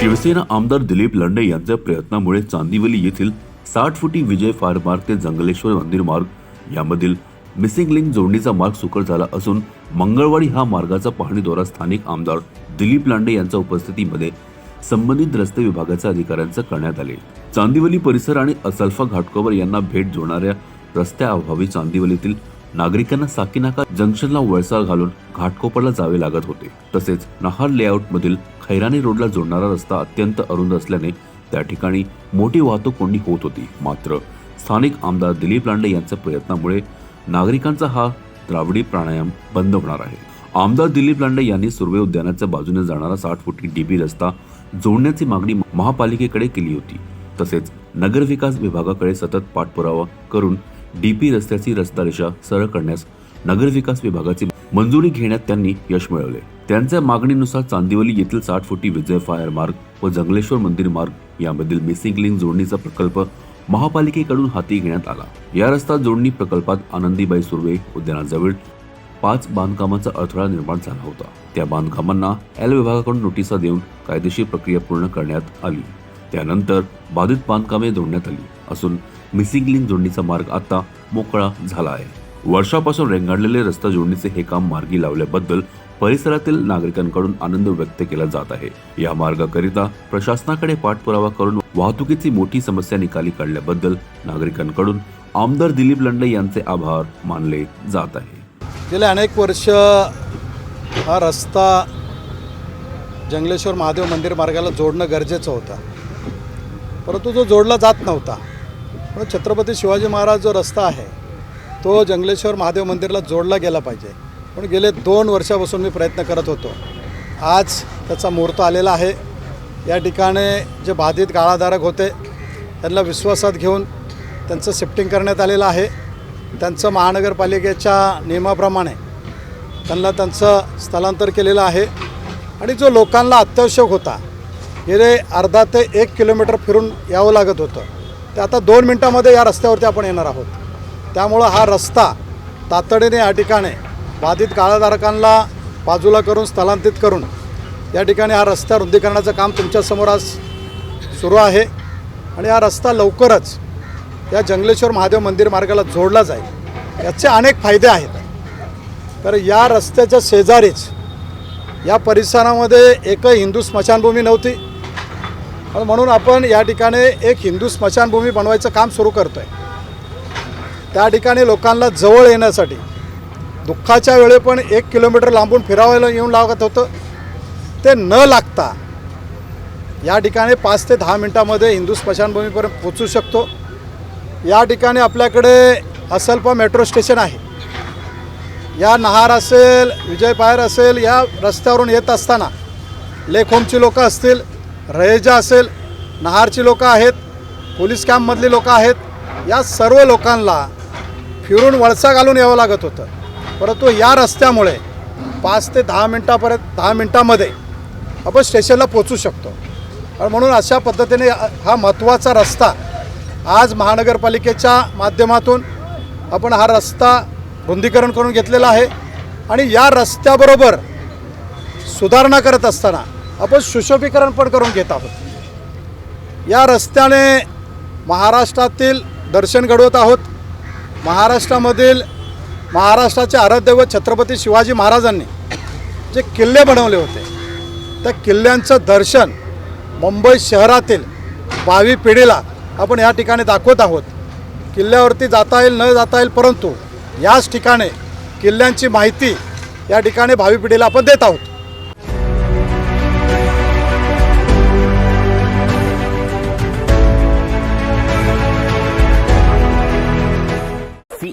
शिवसेना आमदार दिलीप लंडे यांच्या प्रयत्नामुळे चांदिवली येथील साठ फुटी विजय फायर मार्ग ते जंगलेश्वर मंदिर मार्ग यामधील मिसिंग लिंक जोडणीचा मार्ग सुकर झाला असून मंगळवारी हा मार्गाचा पाहणी दौरा स्थानिक आमदार दिलीप लांडे यांच्या उपस्थितीमध्ये संबंधित रस्ते विभागाच्या अधिकाऱ्यांचं करण्यात आले. चांदिवली परिसर आणि असल्फा घाटकोवर यांना भेट जोडणाऱ्या रस्त्याअभावी चांदिवलीतील नागरिकांना साकीनाका जंक्शनला वळसाळ घालून घाटकोपरला जावे लागत होते. तसेच नहार लेआउट मधील खैरानी रोडला जोडणारा रस्ता अत्यंत अरुंद असल्याने त्या ठिकाणी मोठी वाहतूक कोंडी होत होती. मात्र स्थानिक आमदार दिलीप लांडे यांच्या प्रयत्नामुळे नागरिकांचा हा द्राविडी प्राणायाम बंद होणार आहे. आमदार दिलीप लांडे यांनी सुर्वे उद्यानाच्या बाजूने जाणारा साठ फुटी डीबी रस्ता जोडण्याची मागणी महापालिकेकडे केली होती. तसेच नगरविकास विभागाकडे सतत पाठपुरावा करून डीपी रस्त्याची रस्ता रेषा सरळ करण्यास नगरविकास विभागाची मंजुरी घेण्यात त्यांनी यश मिळवले. त्यांच्या मागणीनुसार चांदिवली येथील साठ फुटी विजय फायर मार्ग व जंगलेश्वर मंदिर मार्ग यामधील मिसिंग लिंक जोडणीचा प्रकल्प महापालिकेकडून हाती घेण्यात आला. या रस्ता जोडणी प्रकल्पात आनंदीबाई सुर्वे उद्यानाजवळ पाच बांधकामांचा अडथळा निर्माण झाला होता. त्या बांधकामांना एल विभागाकडून नोटिसा देऊन कायदेशीर प्रक्रिया पूर्ण करण्यात आली. त्यानंतर बाधित बांधकामे जोडण्यात आली असून मिसिंग लिंक जोडणीचा मार्ग आता मोकळा झाला आहे. वर्षापासून रेंगाळलेले रस्ता जोडणीचे हे काम मार्गी लावल्याबद्दल परिसरातील नागरिकांकडून आनंद व्यक्त केला जात आहे. या मार्गाकरिता प्रशासनाकडे पाठपुरावा करून वाहतुकीची मोठी समस्या निकाली काढल्याबद्दल नागरिकांकडून आमदार दिलीप लंडे यांचे आभार मानले जात आहे. गेले अनेक वर्ष हा रस्ता जंगलेश्वर महादेव मंदिर मार्गाला जोडणं गरजेचं होतं. परंतु जो जोडला जात नव्हता. म्हणून छत्रपती शिवाजी महाराज जो रस्ता आहे तो जंगलेश्वर महादेव मंदिरला जोडला गेला पाहिजे. पण गेले दोन वर्षापासून मी प्रयत्न करत होतो. आज त्याचा मुहूर्त आलेला आहे. या ठिकाणी जे बाधित गाळाधारक होते त्यांना विश्वासात घेऊन त्यांचं शिफ्टिंग करण्यात आलेलं आहे. त्यांचं महानगरपालिकेच्या नियमाप्रमाणे त्यांना त्यांचं स्थलांतर केलेलं आहे. आणि जो लोकांना अत्यावश्यक होता गेले अर्धा ते एक किलोमीटर फिरून यावं लागत होतं. ते आता दोन मिनटामध्ये या रस्त्यावरती आपण येणार आहोत. त्यामुळं हा रस्ता तातडीने या ठिकाणी बाधित काळाधारकांना बाजूला करून स्थलांतरित करून या ठिकाणी हा रस्ता रुंदीकरणाचं काम तुमच्यासमोर आज सुरू आहे. आणि हा रस्ता लवकरच या जंगलेश्वर महादेव मंदिर मार्गाला जोडला जाईल. याचे अनेक फायदे आहेत. तर या रस्त्याच्या शेजारीच या परिसरामध्ये एकही हिंदू स्मशानभूमी नव्हती. म्हणून आपण या ठिकाणी एक हिंदू स्मशानभूमी बनवायचं काम सुरू करतो आहे त्या ठिकाणी लोकांना जवळ येण्यासाठी दुःखाच्या वेळी पण एक किलोमीटर लांबून फिरावायला येऊन लागत होतं. ते न लागता या ठिकाणी पाच ते दहा मिनटामध्ये हिंदू स्मशानभूमीपर्यंत पोचू शकतो. या ठिकाणी आपल्याकडे असल्पा मेट्रो स्टेशन आहे. या नहार असेल विजय पायर असेल या रस्त्यावरून येत असताना लेखोमची लोकं असतील रहेजा असेल नहारची लोकं आहेत पोलीस कॅम्पमधली लोकं आहेत या सर्व लोकांना फिरून वळसा घालून यावं लागत होतं. परंतु या रस्त्यामुळे पाच ते दहा मिनटापर्यंत दहा मिनटामध्ये आपण स्टेशनला पोचू शकतो. म्हणून अशा पद्धतीने हा महत्त्वाचा रस्ता आज महानगरपालिकेच्या माध्यमातून आपण हा रस्ता रुंदीकरण करून घेतलेला आहे. आणि या रस्त्याबरोबर सुधारणा करत असताना आपण सुशोभीकरण पण करून घेत आहोत. या रस्त्याने महाराष्ट्रातील दर्शन घडवत आहोत. महाराष्ट्रामधील महाराष्ट्राचे आराध्यदैवत छत्रपती शिवाजी महाराजांनी जे किल्ले बनवले होते त्या किल्ल्यांचं दर्शन मुंबई शहरातील भावी पिढीला आपण या ठिकाणी दाखवत आहोत. किल्ल्यावरती जाता येईल न जाता येईल परंतु याच ठिकाणी किल्ल्यांची माहिती या ठिकाणी भावी पिढीला आपण देत आहोत.